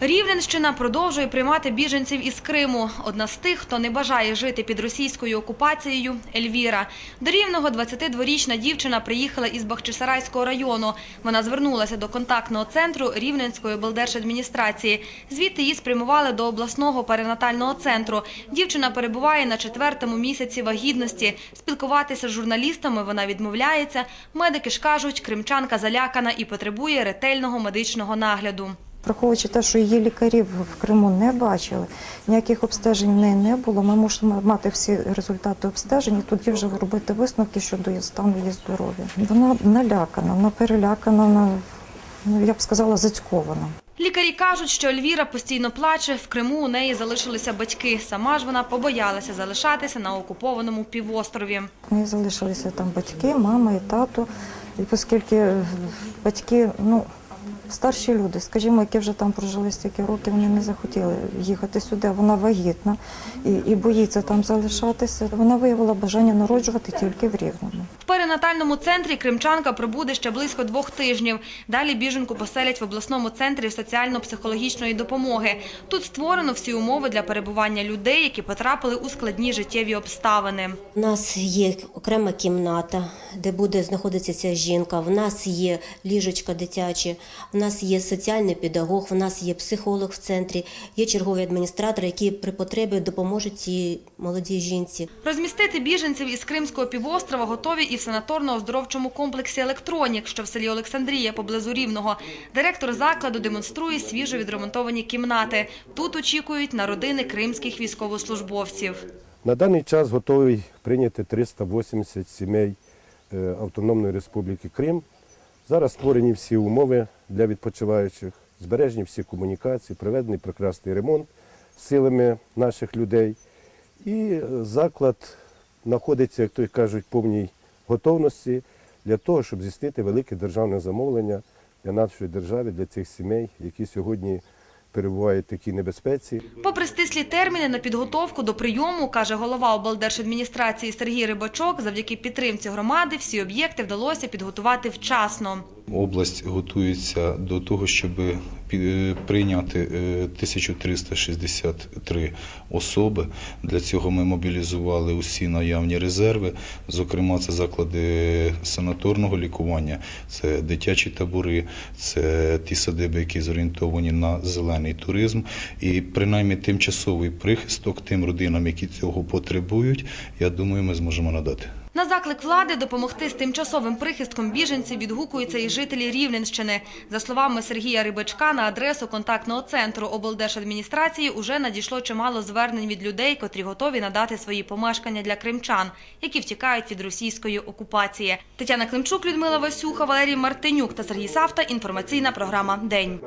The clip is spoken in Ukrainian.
Рівненщина продовжує приймати біженців із Криму. Одна з тих, хто не бажає жити під російською окупацією – Ельвіра. До Рівного 22-річна дівчина приїхала із Бахчисарайського району. Вона звернулася до контактного центру Рівненської облдержадміністрації. Звідти її спрямували до обласного перинатального центру. Дівчина перебуває на четвертому місяці вагітності. Спілкуватися з журналістами вона відмовляється. Медики ж кажуть, кримчанка залякана і потребує ретельного медичного нагляду. Враховуючи те, що її лікарів в Криму не бачили, ніяких обстежень в неї не було. Ми мусимо мати всі результати обстежень і тоді вже робити висновки щодо її стану її здоров'я. Вона налякана, вона перелякана, вона, ну, я б сказала, зацькована. Лікарі кажуть, що Ельвіра постійно плаче. В Криму у неї залишилися батьки. Сама ж вона побоялася залишатися на окупованому півострові. У неї залишилися там батьки, мама і тато. І оскільки батьки, ну, старші люди, скажімо, які вже там прожили стільки років, вони не захотіли їхати сюди. Вона вагітна і, і боїться там залишатися. Вона виявила бажання народжувати тільки в Рівному. В перинатальному центрі кримчанка пробуде ще близько двох тижнів. Далі біженку поселять в обласному центрі соціально-психологічної допомоги. Тут створено всі умови для перебування людей, які потрапили у складні життєві обставини. У нас є окрема кімната, де буде знаходитися ця жінка. В нас є ліжечка дитячі, в нас є соціальний педагог, в нас є психолог в центрі, є черговий адміністратор, які при потребі допоможуть цій молодій жінці. Розмістити біженців із Кримського півострова готові і в санаторно-оздоровчому комплексі «Електронік», що в селі Олександрія поблизу Рівного. Директор закладу демонструє свіжо відремонтовані кімнати. Тут очікують на родини кримських військовослужбовців. На даний час готовий прийняти 380 сімей е, Автономної Республіки Крим. Зараз створені всі умови для відпочиваючих, збережені всі комунікації, проведений прекрасний ремонт силами наших людей. І е, заклад знаходиться, як то кажуть, в повній готовності для того, щоб здійснити велике державне замовлення для нашої держави, для цих сімей, які сьогодні перебувають в такій небезпеці. Попри стислі терміни на підготовку до прийому, каже голова облдержадміністрації Сергій Рибачок, завдяки підтримці громади всі об'єкти вдалося підготувати вчасно. Область готується до того, щоб прийняти е, 1363 особи. Для цього ми мобілізували усі наявні резерви. Зокрема, це заклади санаторного лікування, це дитячі табори, це ті садиби, які зорієнтовані на зелений туризм. І принаймні тимчасовий прихисток тим родинам, які цього потребують, я думаю, ми зможемо надати. На заклик влади допомогти з тимчасовим прихистком біженців відгукуються і жителі Рівненщини. За словами Сергія Рибачка, на адресу контактного центру облдержадміністрації уже надійшло чимало звернень від людей, котрі готові надати свої помешкання для кримчан, які втікають від російської окупації. Тетяна Климчук, Людмила Васюха, Валерій Мартинюк та Сергій Савта. Інформаційна програма «День».